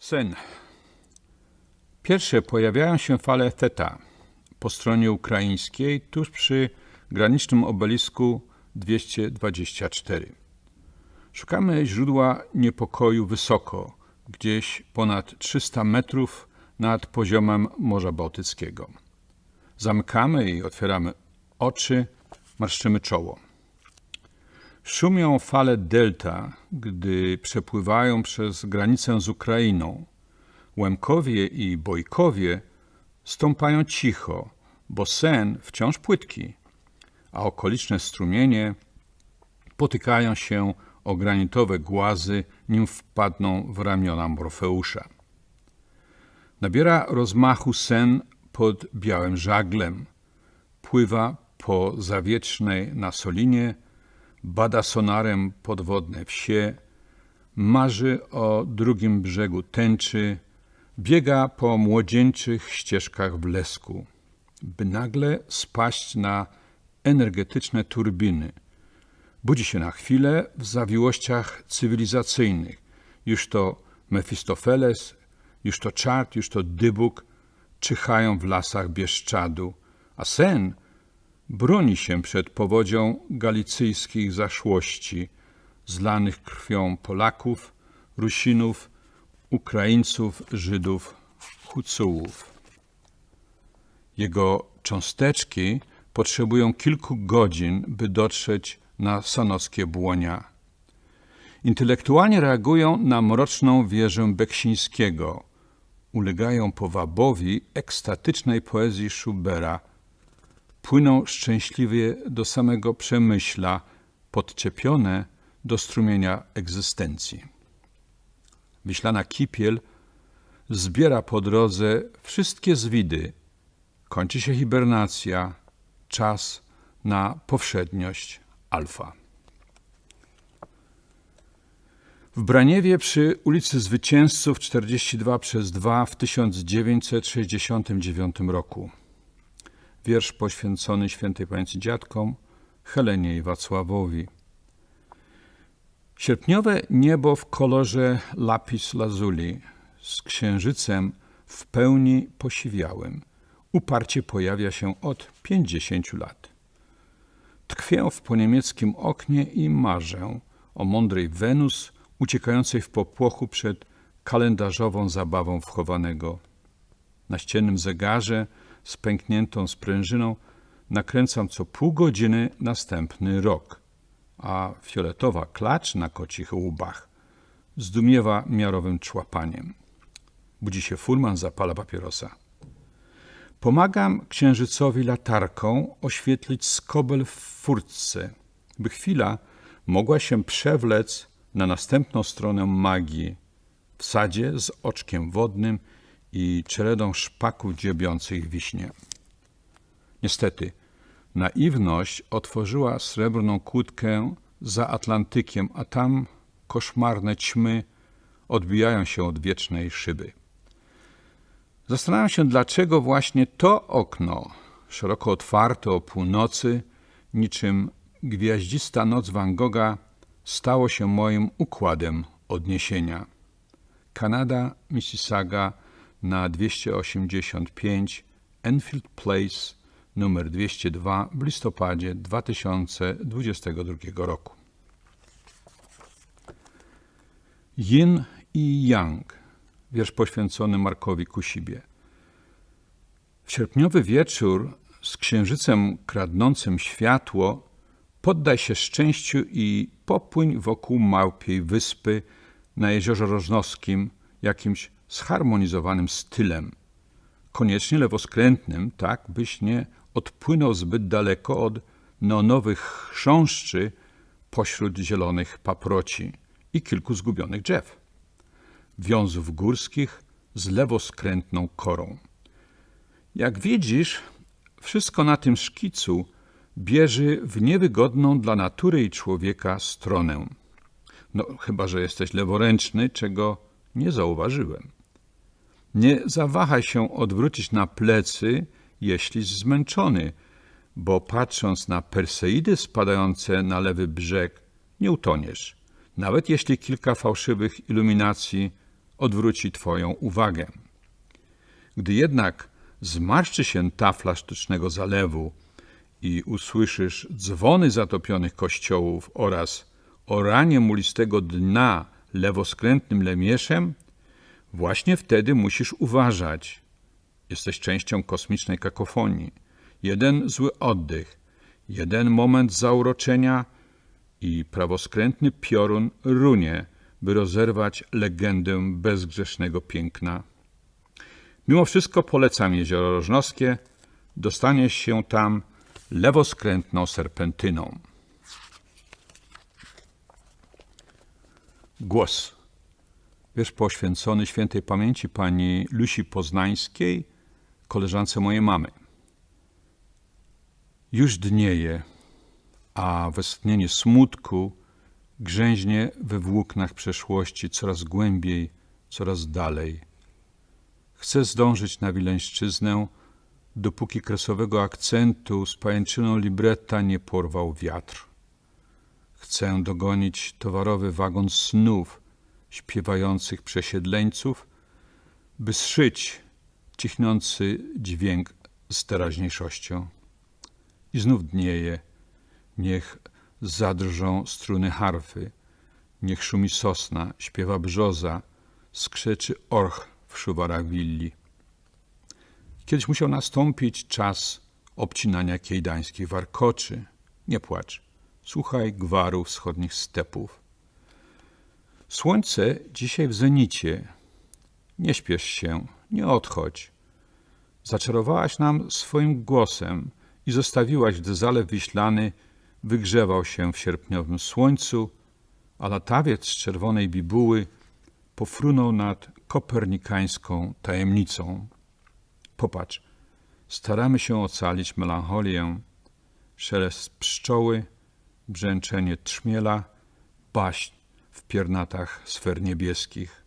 Sen. Pierwsze pojawiają się fale Theta po stronie ukraińskiej, tuż przy granicznym obelisku 224. Szukamy źródła niepokoju wysoko, gdzieś ponad 300 metrów nad poziomem Morza Bałtyckiego. Zamykamy i otwieramy oczy, marszczymy czoło. Szumią fale delta, gdy przepływają przez granicę z Ukrainą. Łemkowie i Bojkowie stąpają cicho, bo sen wciąż płytki, a okoliczne strumienie potykają się o granitowe głazy, nim wpadną w ramiona Morfeusza. Nabiera rozmachu sen pod białym żaglem. Pływa po zawietrznej na Solinie, bada sonarem podwodne wsie, marzy o drugim brzegu tęczy, biega po młodzieńczych ścieżkach blesku, by nagle spaść na energetyczne turbiny. Budzi się na chwilę w zawiłościach cywilizacyjnych. Już to Mefistofeles, już to czart, już to dybuk czyhają w lasach Bieszczadu, a sen broni się przed powodzią galicyjskich zaszłości, zlanych krwią Polaków, Rusinów, Ukraińców, Żydów, Hucułów. Jego cząsteczki potrzebują kilku godzin, by dotrzeć na sanockie błonia. Intelektualnie reagują na mroczną wieżę Beksińskiego, ulegają powabowi ekstatycznej poezji Schubera, płyną szczęśliwie do samego przemyśla, podczepione do strumienia egzystencji. Wiślana kipiel zbiera po drodze wszystkie zwidy. Kończy się hibernacja, czas na powszedniość alfa. W Braniewie przy ulicy Zwycięzców 42 przez 2 w 1969 roku. Wiersz poświęcony świętej pamięci dziadkom Helenie i Wacławowi. Sierpniowe niebo w kolorze lapis lazuli z księżycem w pełni posiwiałym uparcie pojawia się od 50 lat. Tkwię w poniemieckim oknie i marzę o mądrej Wenus uciekającej w popłochu przed kalendarzową zabawą wchowanego. Na ściennym zegarze z pękniętą sprężyną nakręcam co pół godziny następny rok, a fioletowa klacz na kocich łbach zdumiewa miarowym człapaniem. Budzi się furman, zapala papierosa. Pomagam księżycowi latarką oświetlić skobel w furtce, by chwila mogła się przewlec na następną stronę magii, w sadzie z oczkiem wodnym i czeredą szpaków dziebiących wiśnie. Niestety, naiwność otworzyła srebrną kłódkę za Atlantykiem, a tam koszmarne ćmy odbijają się od wiecznej szyby. Zastanawiam się, dlaczego właśnie to okno, szeroko otwarte o północy, niczym gwiaździsta noc Van Gogha, stało się moim układem odniesienia. Kanada, Mississauga na 285 Enfield Place numer 202 w listopadzie 2022 roku. Yin i Yang, wiersz poświęcony Markowi Kusibie. W sierpniowy wieczór z księżycem kradnącym światło poddaj się szczęściu i popłyń wokół małpiej wyspy na jeziorze Rożnowskim jakimś zharmonizowanym stylem, koniecznie lewoskrętnym, tak byś nie odpłynął zbyt daleko od neonowych chrząszczy pośród zielonych paproci i kilku zgubionych drzew, wiązów górskich z lewoskrętną korą. Jak widzisz, wszystko na tym szkicu bierze w niewygodną dla natury i człowieka stronę. No, chyba że jesteś leworęczny, czego nie zauważyłem. Nie zawahaj się odwrócić na plecy, jeśli zmęczony, bo patrząc na Perseidy spadające na lewy brzeg, nie utoniesz, nawet jeśli kilka fałszywych iluminacji odwróci Twoją uwagę. Gdy jednak zmarszczy się tafla sztucznego zalewu i usłyszysz dzwony zatopionych kościołów oraz oranie mulistego dna lewoskrętnym lemieszem, właśnie wtedy musisz uważać. Jesteś częścią kosmicznej kakofonii. Jeden zły oddech, jeden moment zauroczenia i prawoskrętny piorun runie, by rozerwać legendę bezgrzesznego piękna. Mimo wszystko polecam jezioro Rożnowskie. Dostaniesz się tam lewoskrętną serpentyną. Głos. Wiesz, poświęcony świętej pamięci pani Lusi Poznańskiej, koleżance mojej mamy. Już dnieje, a westchnienie smutku grzęźnie we włóknach przeszłości coraz głębiej, coraz dalej. Chcę zdążyć na Wileńszczyznę, dopóki kresowego akcentu z pajęczyną libretta nie porwał wiatr. Chcę dogonić towarowy wagon snów śpiewających przesiedleńców, by zszyć cichnący dźwięk z teraźniejszością. I znów dnieje, niech zadrżą struny harfy, niech szumi sosna, śpiewa brzoza, skrzeczy orch w szuwarach willi. Kiedyś musiał nastąpić czas obcinania kiejdańskich warkoczy. Nie płacz, słuchaj gwaru wschodnich stepów. Słońce dzisiaj w zenicie. Nie śpiesz się, nie odchodź. Zaczarowałaś nam swoim głosem i zostawiłaś, gdy zalew wiślany wygrzewał się w sierpniowym słońcu, a latawiec z czerwonej bibuły pofrunął nad kopernikańską tajemnicą. Popatrz, staramy się ocalić melancholię, szelest pszczoły, brzęczenie trzmiela, baśń w piernatach sfer niebieskich.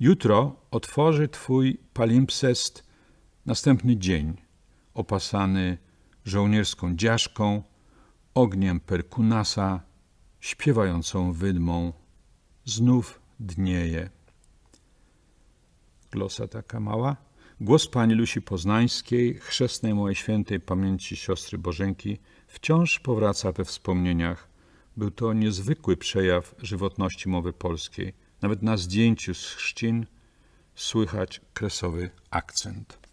Jutro otworzy twój palimpsest następny dzień, opasany żołnierską dziaszką, ogniem perkunasa, śpiewającą wydmą. Znów dnieje. Glosa taka mała. Głos pani Lusi Poznańskiej, chrzestnej mojej świętej pamięci siostry Bożenki, wciąż powraca we wspomnieniach. Był to niezwykły przejaw żywotności mowy polskiej. Nawet na zdjęciu z chrzcin słychać kresowy akcent.